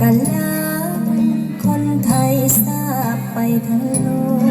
กันแล้วคนไทยทราบไปทั้งโลก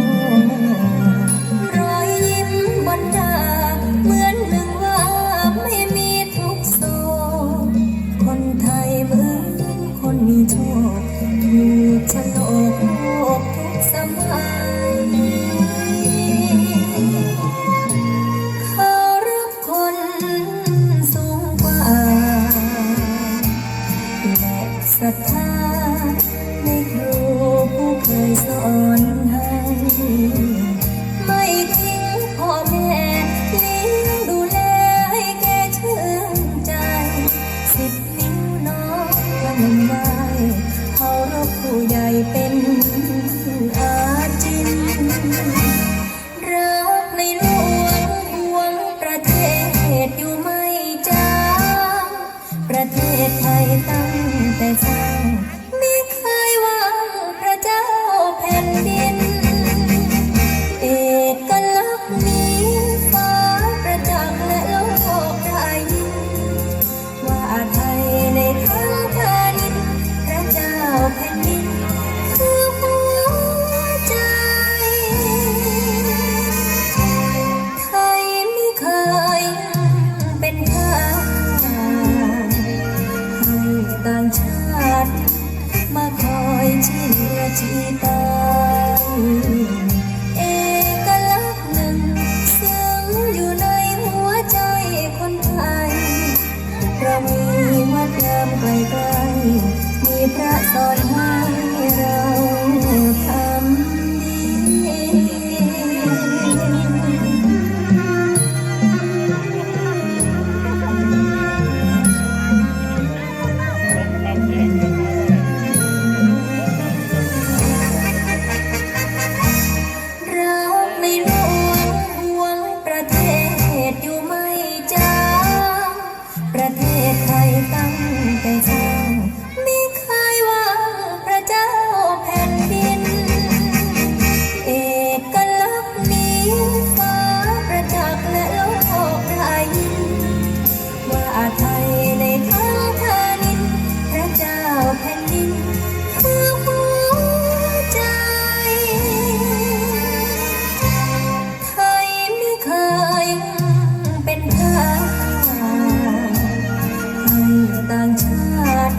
างชาติ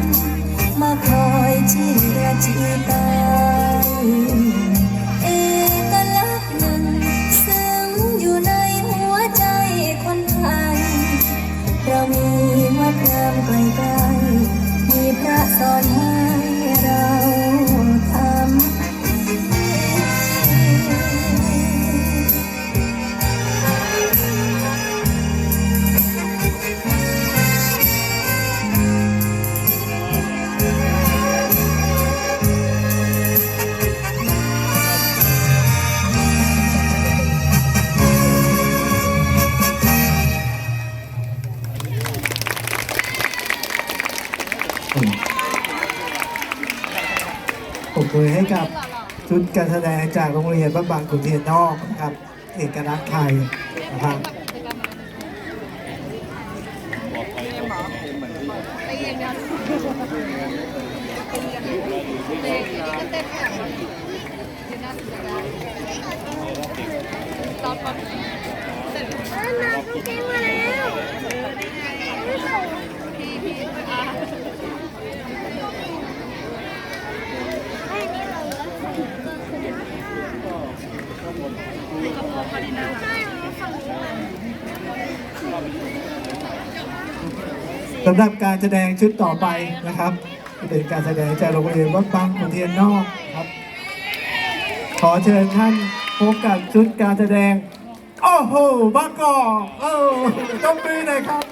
มาคอยเชียร์จีตาย ปกมือให้กับชุดการแสดงจากโรงเรียนบ้านบางขุนเทียนนอกนะครับ เอกลักษณ์ไทยนะครับน้ำเก่งมาแล้วพี่พี่อา สำหรับการแสดงชุดต่อไปนะครับเป็นการแสดงจากโรงเรียนวัดบางขุนเทียนนอกครับ ขอเชิญท่านพบกับชุดการแสดง โอ้โหบ้งกอกเออต้องมีหน่อยครับ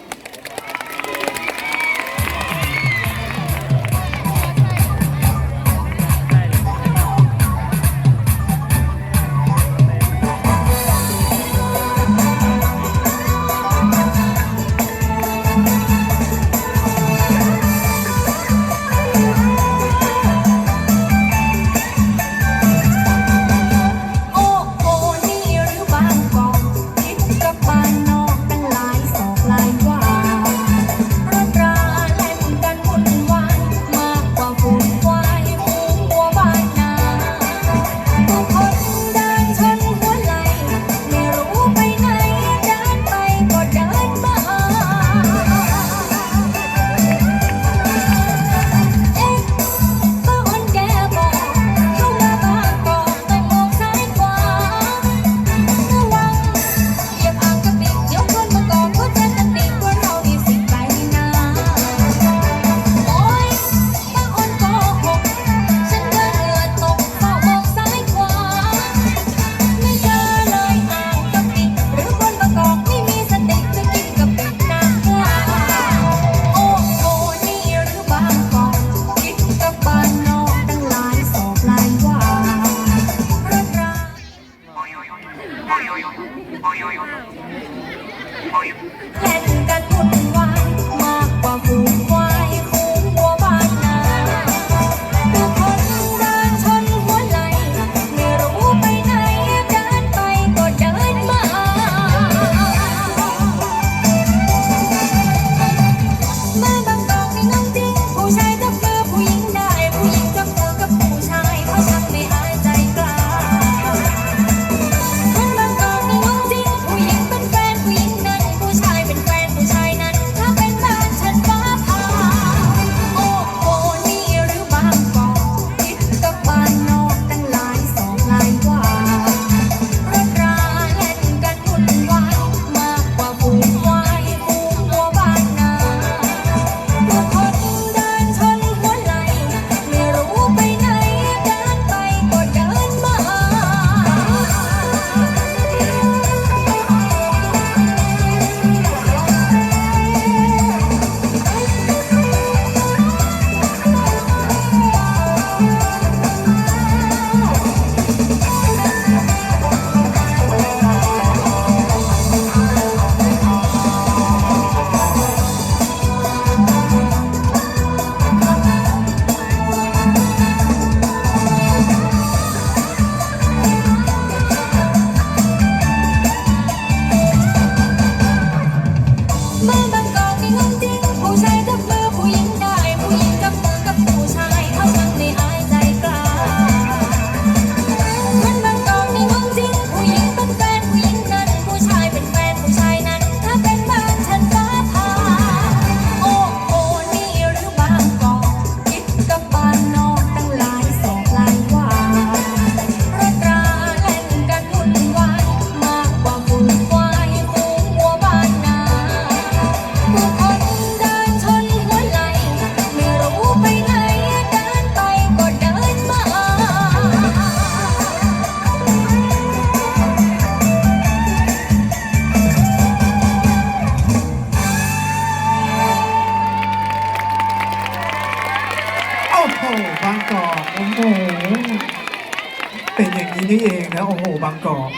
นี่เองนะโอ้โหบางกอก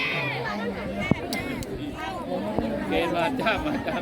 เกณฑ์มาจ้ามาจ้า